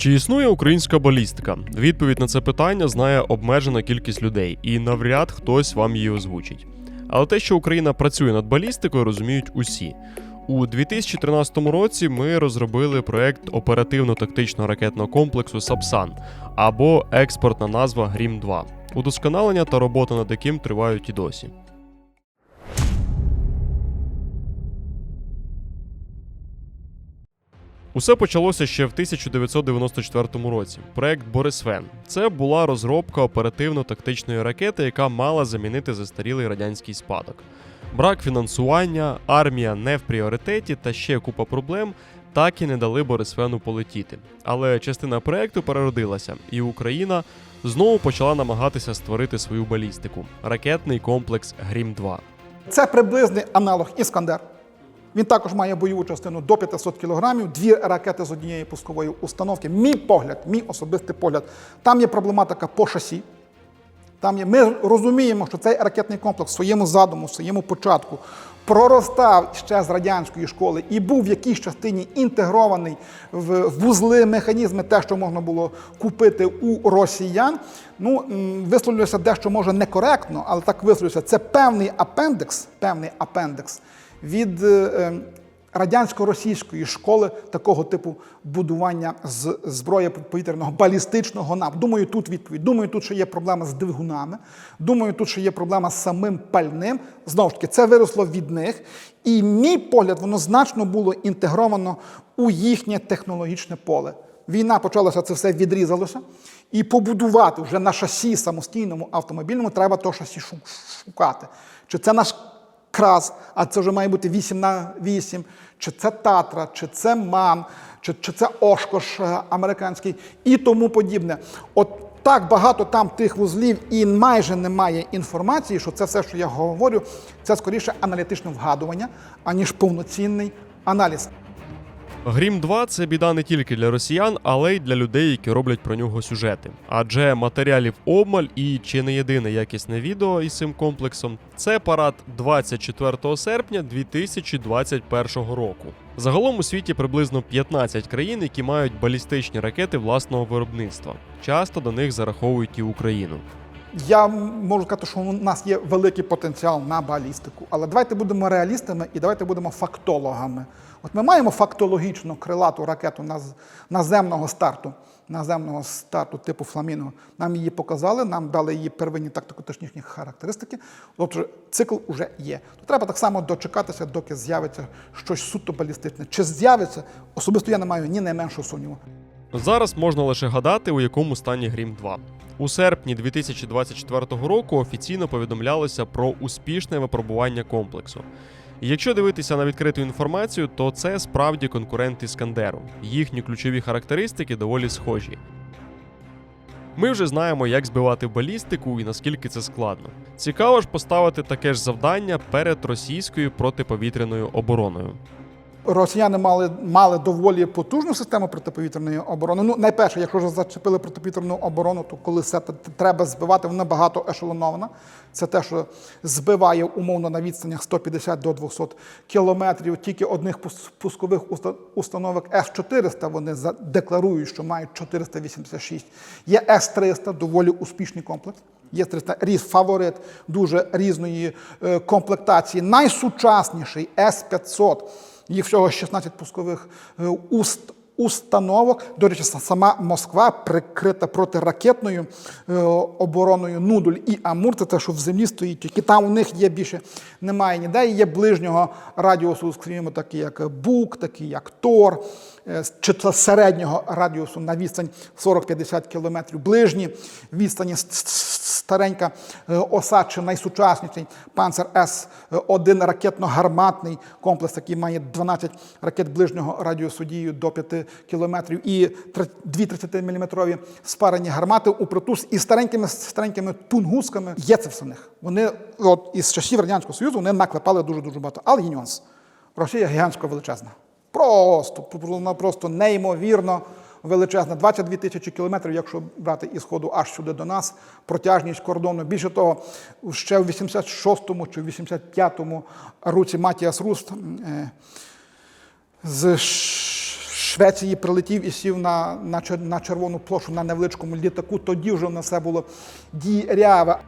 Чи існує українська балістика? Відповідь на це питання знає обмежена кількість людей, і навряд хтось вам її озвучить. Але те, що Україна працює над балістикою, розуміють усі. У 2013 році ми розробили проект оперативно-тактичного ракетного комплексу Сапсан або експортна назва Грім 2 Удосконалення та робота над яким тривають і досі. Усе почалося ще в 1994 році. Проект Борисвен. Це була розробка оперативно-тактичної ракети, яка мала замінити застарілий радянський спадок. Брак фінансування, армія не в пріоритеті та ще купа проблем так і не дали Борисвену полетіти. Але частина проекту переродилася, і Україна знову почала намагатися створити свою балістику ракетний комплекс Грім 2 Це приблизний аналог Іскандер. Він також має бойову частину до 500 кг, дві ракети з однієї пускової установки. Мій погляд, мій особистий погляд. Там є проблематика по шасі. Там є, ми розуміємо, що цей ракетний комплекс в своєму задуму, в своєму початку проростав ще з радянської школи і був в якійсь частині інтегрований в вузли, механізми, те, що можна було купити у росіян. Ну, м, висловлюся дещо може некоректно, але так висловлюся. Це певний апендекс, певний апендекс від е, е, радянсько-російської школи такого типу будування з зброї повітряного балістичного нападу. Думаю, тут відповідь. Думаю, тут ще є проблема з двигунами. Думаю, тут ще є проблема з самим пальним. Знову ж таки, це виросло від них. І мій погляд, воно значно було інтегровано у їхнє технологічне поле. Війна почалася, це все відрізалося. І побудувати вже на шасі самостійному автомобільному треба то шасі шукати. Чи це наш крас, а це вже має бути 8 на 8, чи це Татра, чи це Ман, чи, чи це Ошкош е, американський і тому подібне. От так багато там тих вузлів і майже немає інформації, що це все, що я говорю, це скоріше аналітичне вгадування, аніж повноцінний аналіз. Грім 2 це біда не тільки для росіян, але й для людей, які роблять про нього сюжети. Адже матеріалів обмаль і чи не єдине якісне відео із цим комплексом це парад 24 серпня 2021 року. Загалом у світі приблизно 15 країн, які мають балістичні ракети власного виробництва. Часто до них зараховують і Україну. Я можу сказати, що у нас є великий потенціал на балістику, але давайте будемо реалістами і давайте будемо фактологами. От ми маємо фактологічно крилату ракету наземного старту, наземного старту типу Фламінго. Нам її показали, нам дали її первинні тактико-технічні характеристики. Отже, цикл вже є. То треба так само дочекатися, доки з'явиться щось суто балістичне. Чи з'явиться? Особисто я не маю ні найменшого сумніву. Зараз можна лише гадати, у якому стані Грім 2. У серпні 2024 року офіційно повідомлялося про успішне випробування комплексу. Якщо дивитися на відкриту інформацію, то це справді конкурент Іскандеру. Їхні ключові характеристики доволі схожі. Ми вже знаємо, як збивати балістику і наскільки це складно. Цікаво ж поставити таке ж завдання перед російською протиповітряною обороною. Росіяни мали, мали доволі потужну систему протиповітряної оборони. Ну, найперше, якщо вже зачепили протиповітряну оборону, то коли все треба збивати, вона багато ешелонована. Це те, що збиває умовно на відстанях 150 до 200 кілометрів. Тільки одних пус- пускових установок С-400 вони декларують, що мають 486. Є С-300, доволі успішний комплекс. Є 300 різ фаворит дуже різної е, комплектації. Найсучасніший С-500. Їх всього 16 пускових е, уст, установок. До речі, сама Москва прикрита протиракетною е, обороною Нудуль і Амур. Це те, що в землі стоїть. Тільки там у них є більше немає ніде. Є ближнього радіусу, скажімо, такі як Бук, такі як Тор, е, чи це середнього радіусу на відстань 40-50 кілометрів. Ближні відстані старенька е, оса чи найсучасніший панцер С-1 ракетно-гарматний комплекс, який має 12 ракет ближнього радіусу дії до 5 кілометрів і дві 30-мм спарені гармати у притул і старенькими старенькими тунгусками. Є це все в них. Вони от із часів Радянського Союзу вони наклепали дуже-дуже багато. Але є нюанс. Росія гігантсько величезна. Просто, просто неймовірно величезна. 22 тисячі кілометрів, якщо брати із ходу аж сюди до нас, протяжність кордону. Більше того, ще в 86-му чи в 85-му році Матіас Руст е, з Швеції прилетів і сів на, на, на червону площу на невеличкому літаку. Тоді вже на все було діряве.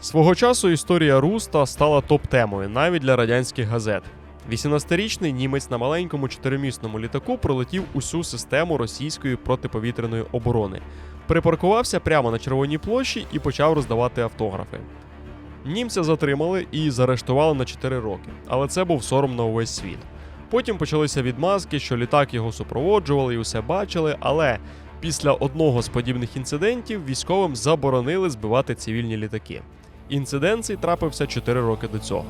Свого часу історія Руста стала топ-темою навіть для радянських газет. 18-річний німець на маленькому чотиримісному літаку пролетів усю систему російської протиповітряної оборони, припаркувався прямо на червоній площі і почав роздавати автографи. Німця затримали і заарештували на 4 роки, але це був сором на увесь світ. Потім почалися відмазки, що літак його супроводжували і усе бачили, але після одного з подібних інцидентів військовим заборонили збивати цивільні літаки. Інцидент цей трапився 4 роки до цього.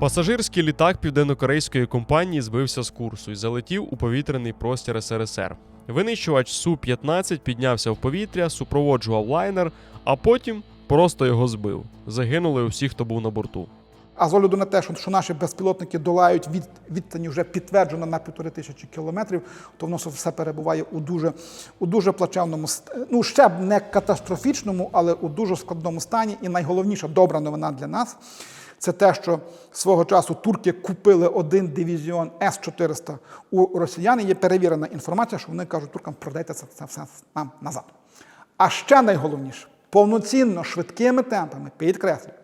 Пасажирський літак південнокорейської компанії збився з курсу і залетів у повітряний простір СРСР. Винищувач Су-15 піднявся в повітря, супроводжував лайнер, а потім просто його збив. Загинули усі, хто був на борту. А з огляду на те, що, наші безпілотники долають від відстані вже підтверджено на півтори тисячі кілометрів, то воно все перебуває у дуже, у дуже плачевному ну ще б не катастрофічному, але у дуже складному стані. І найголовніша добра новина для нас це те, що свого часу турки купили один дивізіон С-400 у росіян. Є перевірена інформація, що вони кажуть, туркам продайте це, це все нам назад. А ще найголовніше, повноцінно швидкими темпами, підкреслюю,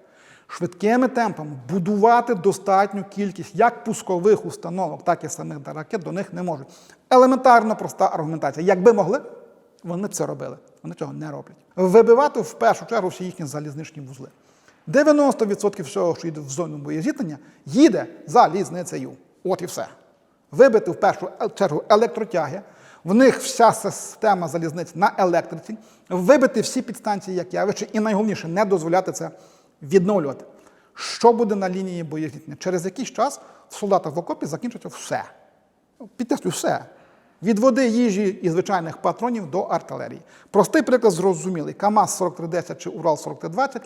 швидкими темпами будувати достатню кількість як пускових установок, так і самих ракет до них не можуть. Елементарно проста аргументація. Якби могли, вони б це робили. Вони цього не роблять. Вибивати в першу чергу всі їхні залізничні вузли. 90% всього, що йде в зону боєзіткнення, їде залізницею. От і все. Вибити в першу чергу електротяги, в них вся система залізниць на електриці, вибити всі підстанції як явище, і найголовніше не дозволяти це відновлювати. Що буде на лінії боєзіткнення? Через якийсь час в солдата в окопі закінчиться все. Підтеслю все. Від води, їжі і звичайних патронів до артилерії. Простий приклад зрозумілий. КАМАЗ 4310 чи Урал 4320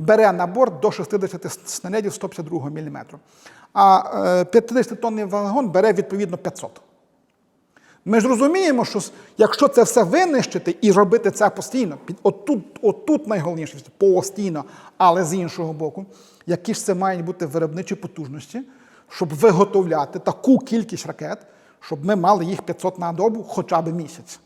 бере на борт до 60 снарядів 152 мм. А 50-тонний вагон бере відповідно 500. Ми ж розуміємо, що якщо це все винищити і робити це постійно, отут, отут найголовніше постійно, але з іншого боку, які ж це мають бути виробничі потужності, щоб виготовляти таку кількість ракет, щоб ми мали їх 500 на добу хоча б місяць.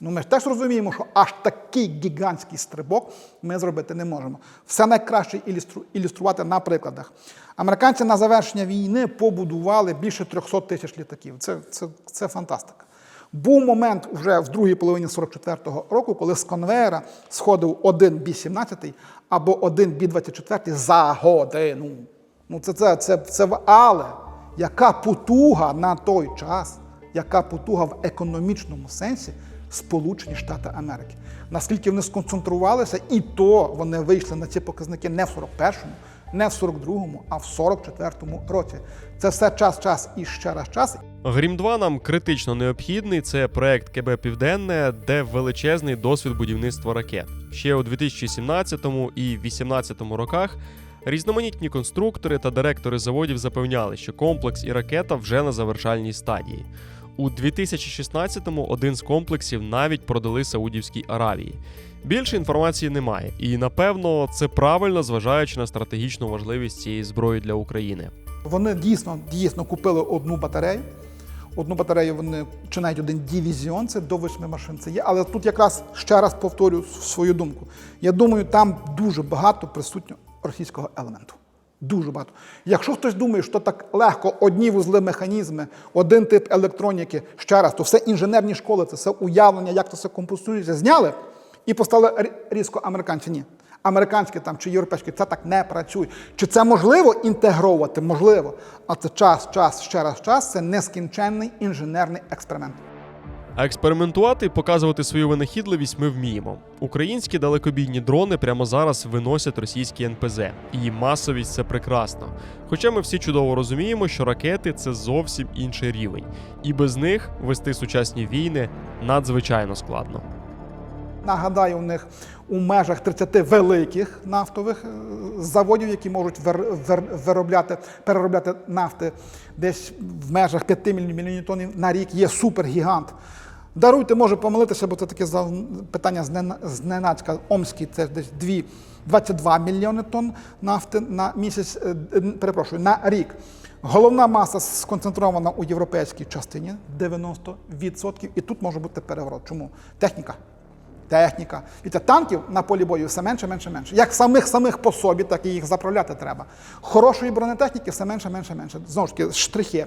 Ну, ми ж теж розуміємо, що аж такий гігантський стрибок ми зробити не можемо. Все найкраще ілюстру- ілюструвати на прикладах. Американці на завершення війни побудували більше 300 тисяч літаків. Це, це, це фантастика. Був момент вже в другій половині 44-го року, коли з конвейера сходив один Бі-17 або один Бі-24 за годину. Ну, це, це, це, це, але яка потуга на той час, яка потуга в економічному сенсі Сполучені Штати Америки. Наскільки вони сконцентрувалися, і то вони вийшли на ці показники не в 41-му, не в 42-му, а в 44-му році. Це все час, час і ще раз час. Грім 2 нам критично необхідний. Це проект КБ Південне, де величезний досвід будівництва ракет. Ще у 2017 і 2018 роках різноманітні конструктори та директори заводів запевняли, що комплекс і ракета вже на завершальній стадії. У 2016-му один з комплексів навіть продали Саудівській Аравії. Більше інформації немає, і напевно це правильно, зважаючи на стратегічну важливість цієї зброї для України. Вони дійсно, дійсно купили одну батарею. Одну батарею вони чи навіть один дивізіон, це до восьми машин це є. Але тут якраз ще раз повторю свою думку. Я думаю, там дуже багато присутньо російського елементу. Дуже багато. Якщо хтось думає, що так легко одні вузли механізми, один тип електроніки, ще раз, то все інженерні школи, це все уявлення, як це все компостується, зняли і поставили різко американці. Ні. Американські там чи європейські це так не працює. Чи це можливо інтегровувати? Можливо. А це час, час, ще раз час це нескінченний інженерний експеримент. А експериментувати і показувати свою винахідливість ми вміємо. Українські далекобійні дрони прямо зараз виносять російські НПЗ, і масовість це прекрасно. Хоча ми всі чудово розуміємо, що ракети це зовсім інший рівень, і без них вести сучасні війни надзвичайно складно. Нагадаю, у них у межах 30 великих нафтових е, заводів, які можуть вир- вир- виробляти, переробляти нафти десь в межах 5 мільйонів тонн на рік. Є супергігант Даруйте, може помилитися, бо це таке питання зненацька. Омський це десь 2, 22 мільйони тонн нафти на місяць, е, перепрошую, на рік. Головна маса сконцентрована у європейській частині 90%. І тут може бути переворот. Чому? Техніка. Техніка. І це танків на полі бою все менше, менше, менше. Як самих самих по собі, так і їх заправляти треба. Хорошої бронетехніки все менше, менше, менше. Знову ж таки, штрихи.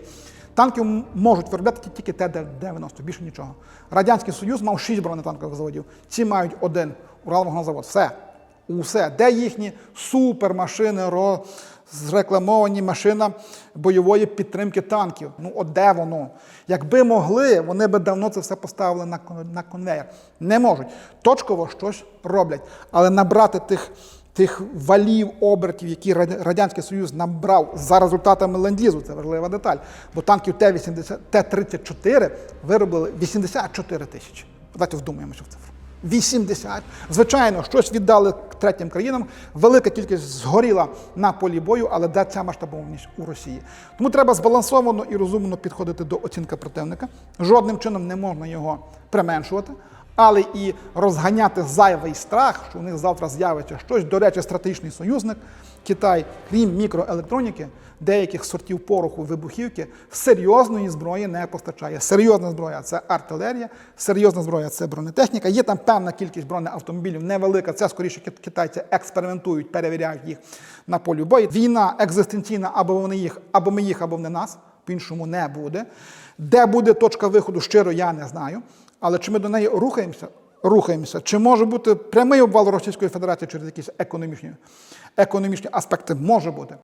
Танків можуть виробляти тільки Т-90, більше нічого. Радянський Союз мав 6 бронетанкових заводів. Ці мають один Уралвагонзавод. Все. Усе. Де їхні супермашини, розрекламовані машина бойової підтримки танків? Ну, от де воно? Якби могли, вони би давно це все поставили на конвейер. Не можуть. Точково щось роблять. Але набрати тих, тих валів, обертів, які Радянський Союз набрав за результатами ленд-лізу, це важлива деталь. Бо танків Т-80, Т-34 виробили 84 тисячі. Давайте вдумаємося в цифру. 80. Звичайно, щось віддали третім країнам. Велика кількість згоріла на полі бою, але де ця масштабованість у Росії. Тому треба збалансовано і розумно підходити до оцінки противника. Жодним чином не можна його применшувати, але і розганяти зайвий страх, що у них завтра з'явиться щось. До речі, стратегічний союзник Китай, крім мікроелектроніки, деяких сортів пороху вибухівки, серйозної зброї не постачає. Серйозна зброя це артилерія, серйозна зброя це бронетехніка. Є там певна кількість бронеавтомобілів, невелика. Це скоріше китайці експериментують, перевіряють їх на полі бою. Війна екзистенційна, або вони їх, або ми їх, або вони нас. По-іншому не буде. Де буде точка виходу, щиро я не знаю. Але чи ми до неї рухаємося? Рухаємося. Чи може бути прямий обвал Російської Федерації через якісь економічні, економічні аспекти? Може бути.